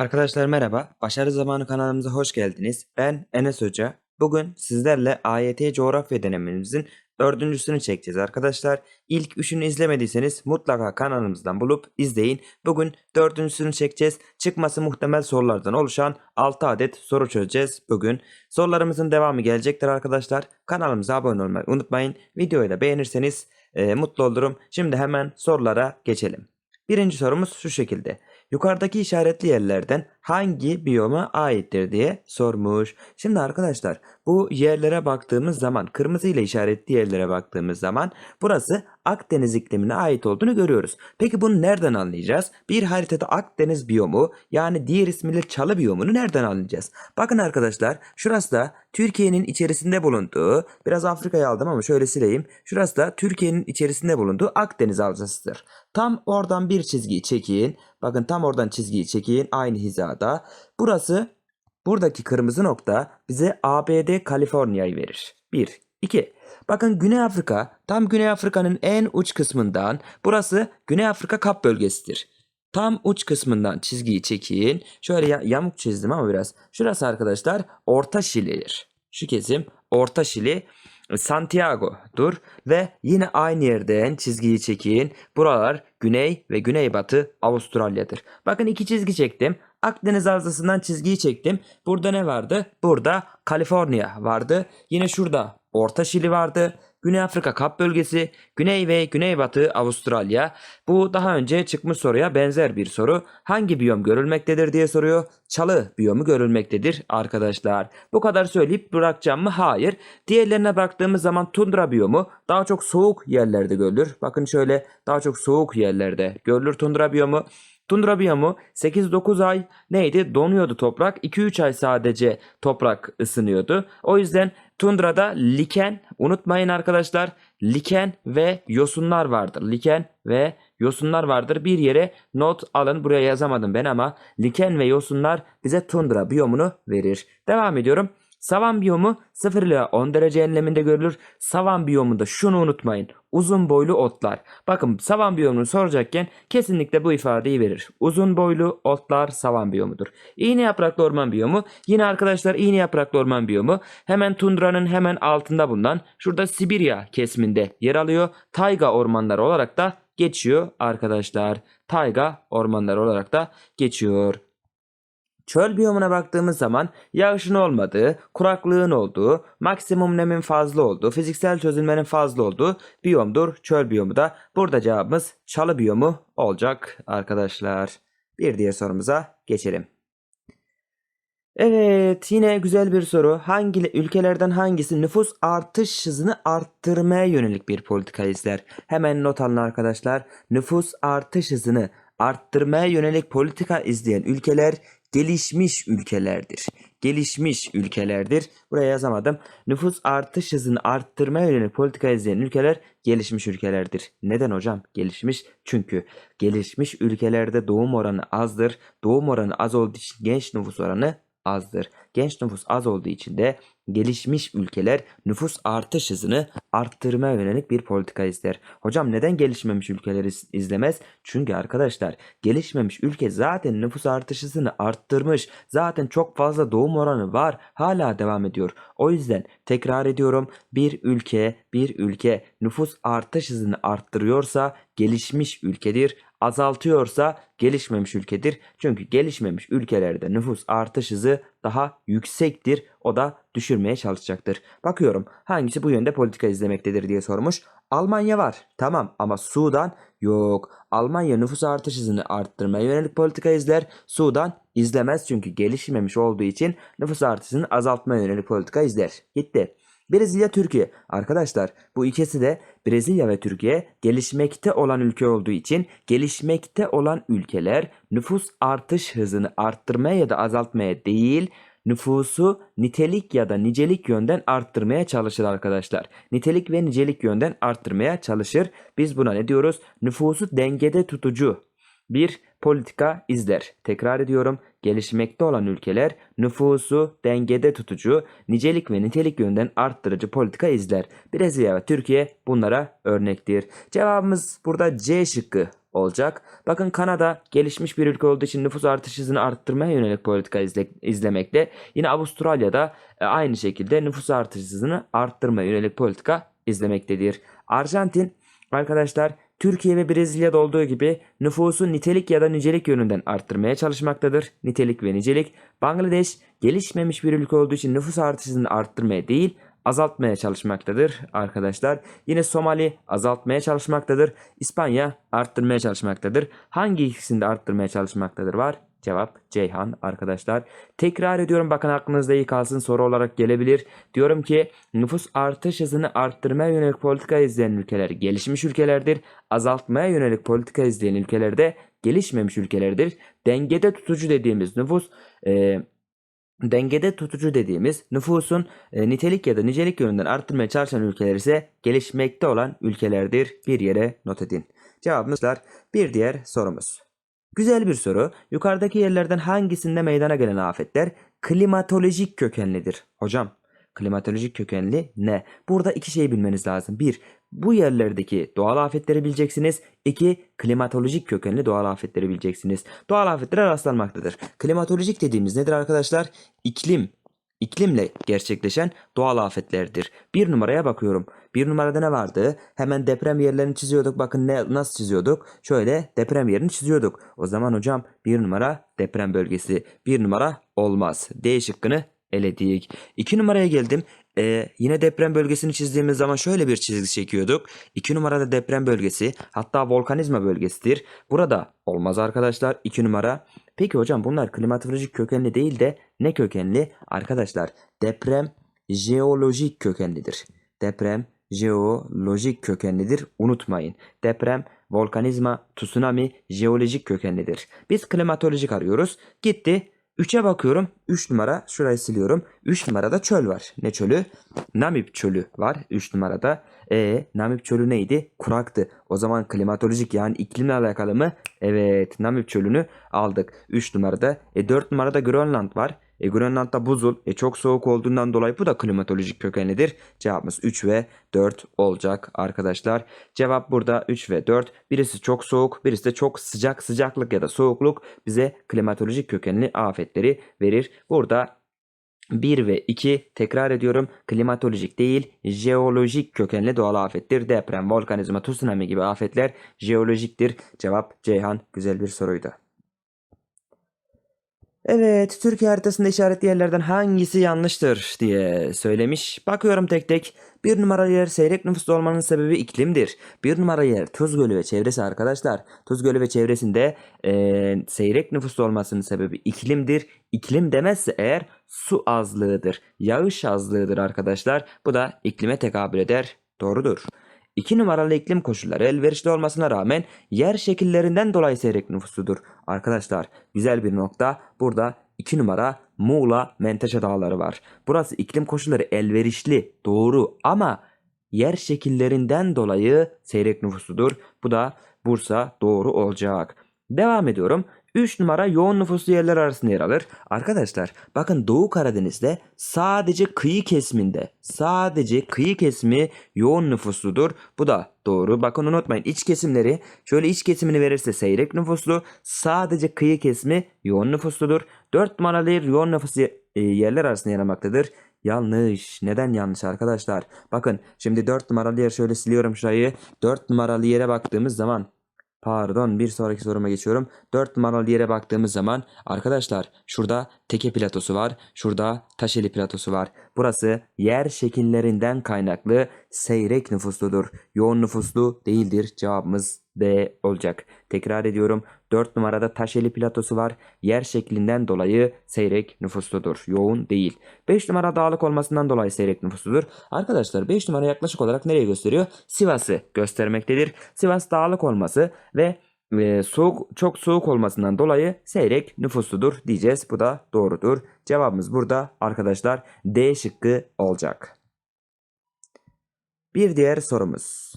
Arkadaşlar merhaba. Başarı Zamanı kanalımıza hoş geldiniz. Ben Enes Hoca. Bugün sizlerle AYT coğrafya denememizin dördüncüsünü çekeceğiz arkadaşlar. İlk üçünü izlemediyseniz mutlaka kanalımızdan bulup izleyin. Bugün dördüncüsünü çekeceğiz. Çıkması muhtemel sorulardan oluşan 6 adet soru çözeceğiz bugün. Sorularımızın devamı gelecektir arkadaşlar. Kanalımıza abone olmayı unutmayın. Videoyu da beğenirseniz e, mutlu olurum. Şimdi hemen sorulara geçelim. Birinci sorumuz şu şekilde. Yukarıdaki işaretli yerlerden hangi biyoma aittir diye sormuş. Şimdi arkadaşlar bu yerlere baktığımız zaman kırmızı ile işaretli yerlere baktığımız zaman burası Akdeniz iklimine ait olduğunu görüyoruz. Peki bunu nereden anlayacağız? Bir haritada Akdeniz biyomu yani diğer ismiyle Çalı biyomunu nereden anlayacağız? Bakın arkadaşlar şurası da Türkiye'nin içerisinde bulunduğu biraz Afrika'ya aldım ama şöyle sileyim. Şurası da Türkiye'nin içerisinde bulunduğu Akdeniz havzasıdır. Tam oradan bir çizgiyi çekin. Bakın tam oradan çizgiyi çekin aynı hizada. Burası buradaki kırmızı nokta bize ABD Kaliforniya'yı verir. 1. 2. Bakın Güney Afrika tam Güney Afrika'nın en uç kısmından burası Güney Afrika kap bölgesidir. Tam uç kısmından çizgiyi çekin. Şöyle ya- yamuk çizdim ama biraz. Şurası arkadaşlar Orta Şili'dir. Şu kesim Orta Şili Santiago'dur ve yine aynı yerden çizgiyi çekin. Buralar güney ve güneybatı Avustralya'dır. Bakın iki çizgi çektim. Akdeniz havzasından çizgiyi çektim. Burada ne vardı? Burada Kaliforniya vardı. Yine şurada Orta Şili vardı. Güney Afrika Kap bölgesi, Güney ve Güneybatı Avustralya. Bu daha önce çıkmış soruya benzer bir soru. Hangi biyom görülmektedir diye soruyor. Çalı biyomu görülmektedir arkadaşlar. Bu kadar söyleyip bırakacağım mı? Hayır. Diğerlerine baktığımız zaman tundra biyomu daha çok soğuk yerlerde görülür. Bakın şöyle daha çok soğuk yerlerde görülür tundra biyomu. Tundra biyomu 8-9 ay neydi? Donuyordu toprak. 2-3 ay sadece toprak ısınıyordu. O yüzden tundrada liken unutmayın arkadaşlar liken ve yosunlar vardır. Liken ve yosunlar vardır. Bir yere not alın. Buraya yazamadım ben ama liken ve yosunlar bize tundra biyomunu verir. Devam ediyorum. Savan biyomu 0 ile 10 derece enleminde görülür. Savan biyomunda şunu unutmayın. Uzun boylu otlar. Bakın savan biyomunu soracakken kesinlikle bu ifadeyi verir. Uzun boylu otlar savan biyomudur. İğne yapraklı orman biyomu yine arkadaşlar iğne yapraklı orman biyomu hemen tundranın hemen altında bulunan şurada Sibirya kesiminde yer alıyor. Tayga ormanları olarak da geçiyor arkadaşlar. Tayga ormanları olarak da geçiyor. Çöl biyomuna baktığımız zaman yağışın olmadığı, kuraklığın olduğu, maksimum nemin fazla olduğu, fiziksel çözülmenin fazla olduğu biyomdur çöl biyomu da. Burada cevabımız çalı biyomu olacak arkadaşlar. Bir diğer sorumuza geçelim. Evet yine güzel bir soru. Hangi ülkelerden hangisi nüfus artış hızını arttırmaya yönelik bir politika izler? Hemen not alın arkadaşlar. Nüfus artış hızını arttırmaya yönelik politika izleyen ülkeler gelişmiş ülkelerdir. Gelişmiş ülkelerdir. Buraya yazamadım. Nüfus artış hızını arttırmaya yönelik politika izleyen ülkeler gelişmiş ülkelerdir. Neden hocam? Gelişmiş çünkü gelişmiş ülkelerde doğum oranı azdır. Doğum oranı az olduğu için genç nüfus oranı azdır. Genç nüfus az olduğu için de gelişmiş ülkeler nüfus artış hızını arttırmaya yönelik bir politika izler. Hocam neden gelişmemiş ülkeleri iz- izlemez? Çünkü arkadaşlar gelişmemiş ülke zaten nüfus artış hızını arttırmış. Zaten çok fazla doğum oranı var. Hala devam ediyor. O yüzden tekrar ediyorum bir ülke bir ülke nüfus artış hızını arttırıyorsa gelişmiş ülkedir azaltıyorsa gelişmemiş ülkedir. Çünkü gelişmemiş ülkelerde nüfus artış hızı daha yüksektir. O da düşürmeye çalışacaktır. Bakıyorum hangisi bu yönde politika izlemektedir diye sormuş. Almanya var. Tamam ama Sudan yok. Almanya nüfus artış hızını arttırmaya yönelik politika izler. Sudan izlemez çünkü gelişmemiş olduğu için nüfus artışını azaltmaya yönelik politika izler. Gitti. Brezilya, Türkiye. Arkadaşlar bu ikisi de Brezilya ve Türkiye gelişmekte olan ülke olduğu için gelişmekte olan ülkeler nüfus artış hızını arttırmaya ya da azaltmaya değil nüfusu nitelik ya da nicelik yönden arttırmaya çalışır arkadaşlar. Nitelik ve nicelik yönden arttırmaya çalışır. Biz buna ne diyoruz? Nüfusu dengede tutucu bir politika izler. Tekrar ediyorum. Gelişmekte olan ülkeler nüfusu dengede tutucu, nicelik ve nitelik yönden arttırıcı politika izler. Brezilya ve Türkiye bunlara örnektir. Cevabımız burada C şıkkı olacak. Bakın Kanada gelişmiş bir ülke olduğu için nüfus artış hızını arttırmaya yönelik politika izle- izlemekte. Yine Avustralya'da e, aynı şekilde nüfus artış hızını arttırmaya yönelik politika izlemektedir. Arjantin arkadaşlar Türkiye ve Brezilya'da olduğu gibi nüfusu nitelik ya da nicelik yönünden arttırmaya çalışmaktadır. Nitelik ve nicelik. Bangladeş gelişmemiş bir ülke olduğu için nüfus artışını arttırmaya değil azaltmaya çalışmaktadır arkadaşlar. Yine Somali azaltmaya çalışmaktadır. İspanya arttırmaya çalışmaktadır. Hangi ikisini de arttırmaya çalışmaktadır var? Cevap Ceyhan arkadaşlar. Tekrar ediyorum bakın aklınızda iyi kalsın soru olarak gelebilir. Diyorum ki nüfus artış hızını arttırmaya yönelik politika izleyen ülkeler gelişmiş ülkelerdir. Azaltmaya yönelik politika izleyen ülkelerde gelişmemiş ülkelerdir. Dengede tutucu dediğimiz nüfus e, dengede tutucu dediğimiz nüfusun e, nitelik ya da nicelik yönünden arttırmaya çalışan ülkeler ise gelişmekte olan ülkelerdir. Bir yere not edin. Cevabımızlar bir diğer sorumuz. Güzel bir soru. Yukarıdaki yerlerden hangisinde meydana gelen afetler klimatolojik kökenlidir? Hocam, klimatolojik kökenli ne? Burada iki şey bilmeniz lazım. Bir, bu yerlerdeki doğal afetleri bileceksiniz. İki, klimatolojik kökenli doğal afetleri bileceksiniz. Doğal afetlere rastlanmaktadır. Klimatolojik dediğimiz nedir arkadaşlar? İklim, iklimle gerçekleşen doğal afetlerdir. Bir numaraya bakıyorum. Bir numarada ne vardı? Hemen deprem yerlerini çiziyorduk. Bakın ne nasıl çiziyorduk? Şöyle deprem yerini çiziyorduk. O zaman hocam bir numara deprem bölgesi. Bir numara olmaz. D şıkkını eledik. İki numaraya geldim. Ee, yine deprem bölgesini çizdiğimiz zaman şöyle bir çizgi çekiyorduk. İki numarada deprem bölgesi hatta volkanizma bölgesidir. Burada olmaz arkadaşlar. İki numara. Peki hocam bunlar klimatolojik kökenli değil de ne kökenli? Arkadaşlar deprem jeolojik kökenlidir. Deprem jeolojik kökenlidir. Unutmayın. Deprem, volkanizma, tsunami jeolojik kökenlidir. Biz klimatolojik arıyoruz. Gitti. 3'e bakıyorum. 3 numara. Şurayı siliyorum. 3 numarada çöl var. Ne çölü? Namib çölü var 3 numarada. E Namib çölü neydi? Kuraktı. O zaman klimatolojik yani iklimle alakalı mı? Evet Namib çölünü aldık. 3 numarada. E 4 numarada Grönland var. E Grönland'da buzul. E çok soğuk olduğundan dolayı bu da klimatolojik kökenlidir. Cevabımız 3 ve 4 olacak arkadaşlar. Cevap burada 3 ve 4. Birisi çok soğuk, birisi de çok sıcak. Sıcaklık ya da soğukluk bize klimatolojik kökenli afetleri verir. Burada 1 ve 2 tekrar ediyorum klimatolojik değil jeolojik kökenli doğal afettir. Deprem, volkanizma, tsunami gibi afetler jeolojiktir. Cevap Ceyhan güzel bir soruydu. Evet, Türkiye haritasında işaretli yerlerden hangisi yanlıştır diye söylemiş. Bakıyorum tek tek. Bir numaralı yer seyrek nüfuslu olmanın sebebi iklimdir. Bir numaralı yer Tuz Gölü ve çevresi arkadaşlar. Tuz Gölü ve çevresinde eee, seyrek nüfuslu olmasının sebebi iklimdir. İklim demezse eğer su azlığıdır. Yağış azlığıdır arkadaşlar. Bu da iklime tekabül eder. Doğrudur. 2 numaralı iklim koşulları elverişli olmasına rağmen yer şekillerinden dolayı seyrek nüfusludur. Arkadaşlar güzel bir nokta. Burada 2 numara Muğla Menteşe Dağları var. Burası iklim koşulları elverişli doğru ama yer şekillerinden dolayı seyrek nüfusludur. Bu da Bursa doğru olacak. Devam ediyorum. 3 numara yoğun nüfuslu yerler arasında yer alır. Arkadaşlar bakın Doğu Karadeniz'de sadece kıyı kesiminde sadece kıyı kesimi yoğun nüfusludur. Bu da doğru. Bakın unutmayın iç kesimleri şöyle iç kesimini verirse seyrek nüfuslu sadece kıyı kesimi yoğun nüfusludur. 4 numaralı yer yoğun nüfuslu e, yerler arasında yer almaktadır. Yanlış. Neden yanlış arkadaşlar? Bakın şimdi 4 numaralı yer şöyle siliyorum şurayı. 4 numaralı yere baktığımız zaman Pardon bir sonraki soruma geçiyorum. 4 numaralı yere baktığımız zaman arkadaşlar şurada teke platosu var. Şurada taşeli platosu var. Burası yer şekillerinden kaynaklı seyrek nüfusludur. Yoğun nüfuslu değildir. Cevabımız B olacak. Tekrar ediyorum. 4 numarada taşeli platosu var. Yer şeklinden dolayı seyrek nüfusludur. Yoğun değil. 5 numara dağlık olmasından dolayı seyrek nüfusludur. Arkadaşlar 5 numara yaklaşık olarak nereye gösteriyor? Sivas'ı göstermektedir. Sivas dağlık olması ve e, soğuk çok soğuk olmasından dolayı seyrek nüfusludur diyeceğiz. Bu da doğrudur. Cevabımız burada arkadaşlar D şıkkı olacak. Bir diğer sorumuz.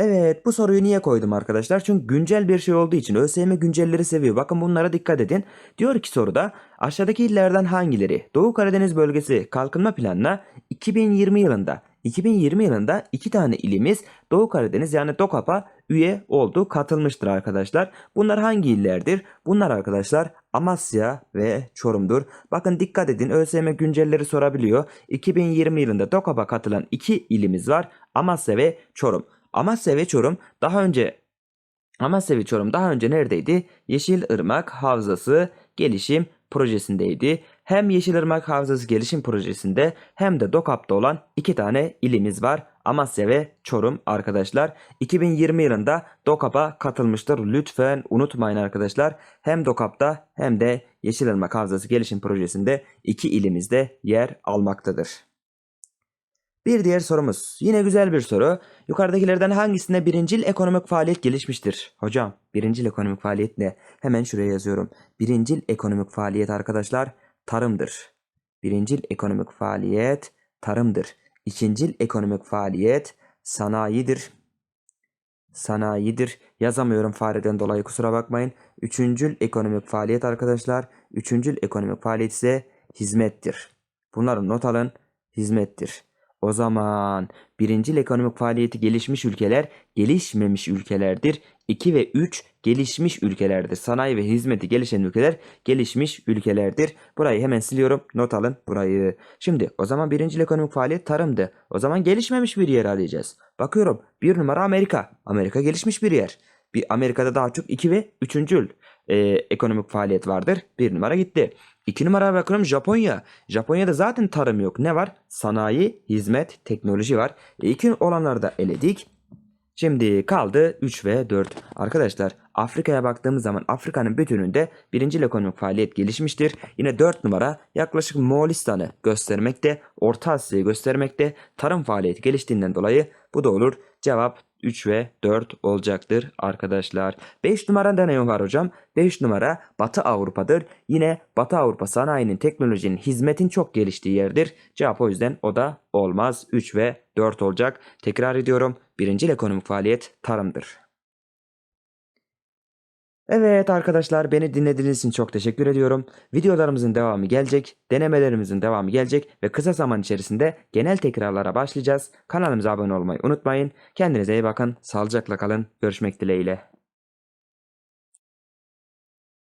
Evet bu soruyu niye koydum arkadaşlar? Çünkü güncel bir şey olduğu için ÖSYM güncelleri seviyor. Bakın bunlara dikkat edin. Diyor ki soruda aşağıdaki illerden hangileri Doğu Karadeniz bölgesi kalkınma planına 2020 yılında 2020 yılında iki tane ilimiz Doğu Karadeniz yani DOKAP'a üye oldu, katılmıştır arkadaşlar. Bunlar hangi illerdir? Bunlar arkadaşlar Amasya ve Çorum'dur. Bakın dikkat edin ÖSYM güncelleri sorabiliyor. 2020 yılında DOKAP'a katılan iki ilimiz var. Amasya ve Çorum. Amasya ve Çorum daha önce Amasya ve Çorum daha önce neredeydi? Yeşilırmak Havzası Gelişim Projesi'ndeydi. Hem Yeşilırmak Havzası Gelişim Projesi'nde hem de DOKAP'ta olan iki tane ilimiz var. Amasya ve Çorum arkadaşlar. 2020 yılında DOKAP'a katılmıştır. Lütfen unutmayın arkadaşlar. Hem DOKAP'ta hem de Yeşilırmak Havzası Gelişim Projesi'nde iki ilimizde yer almaktadır. Bir diğer sorumuz. Yine güzel bir soru. Yukarıdakilerden hangisinde birincil ekonomik faaliyet gelişmiştir? Hocam birincil ekonomik faaliyet ne? Hemen şuraya yazıyorum. Birincil ekonomik faaliyet arkadaşlar tarımdır. Birincil ekonomik faaliyet tarımdır. İkincil ekonomik faaliyet sanayidir. Sanayidir. Yazamıyorum fareden dolayı kusura bakmayın. Üçüncül ekonomik faaliyet arkadaşlar. Üçüncül ekonomik faaliyet ise hizmettir. Bunları not alın. Hizmettir. O zaman birincil ekonomik faaliyeti gelişmiş ülkeler gelişmemiş ülkelerdir. 2 ve 3 gelişmiş ülkelerdir. Sanayi ve hizmeti gelişen ülkeler gelişmiş ülkelerdir. Burayı hemen siliyorum. Not alın burayı. Şimdi o zaman birincil ekonomik faaliyet tarımdı. O zaman gelişmemiş bir yer arayacağız. Bakıyorum. Bir numara Amerika. Amerika gelişmiş bir yer. Bir Amerika'da daha çok 2 ve 3. E, ekonomik faaliyet vardır. Bir numara gitti. İki numara bakıyorum Japonya. Japonya'da zaten tarım yok. Ne var? Sanayi, hizmet, teknoloji var. E, iki olanları da eledik. Şimdi kaldı 3 ve 4. Arkadaşlar Afrika'ya baktığımız zaman Afrika'nın bütününde birinci ekonomik faaliyet gelişmiştir. Yine 4 numara yaklaşık Moğolistan'ı göstermekte, Orta Asya'yı göstermekte. Tarım faaliyeti geliştiğinden dolayı bu da olur. Cevap 3 ve 4 olacaktır arkadaşlar. 5 numarada ne var hocam? 5 numara Batı Avrupa'dır. Yine Batı Avrupa sanayinin, teknolojinin, hizmetin çok geliştiği yerdir. Cevap o yüzden o da olmaz. 3 ve 4 olacak. Tekrar ediyorum. Birincil ekonomik faaliyet tarımdır. Evet arkadaşlar beni dinlediğiniz için çok teşekkür ediyorum. Videolarımızın devamı gelecek, denemelerimizin devamı gelecek ve kısa zaman içerisinde genel tekrarlara başlayacağız. Kanalımıza abone olmayı unutmayın. Kendinize iyi bakın, sağlıcakla kalın. Görüşmek dileğiyle.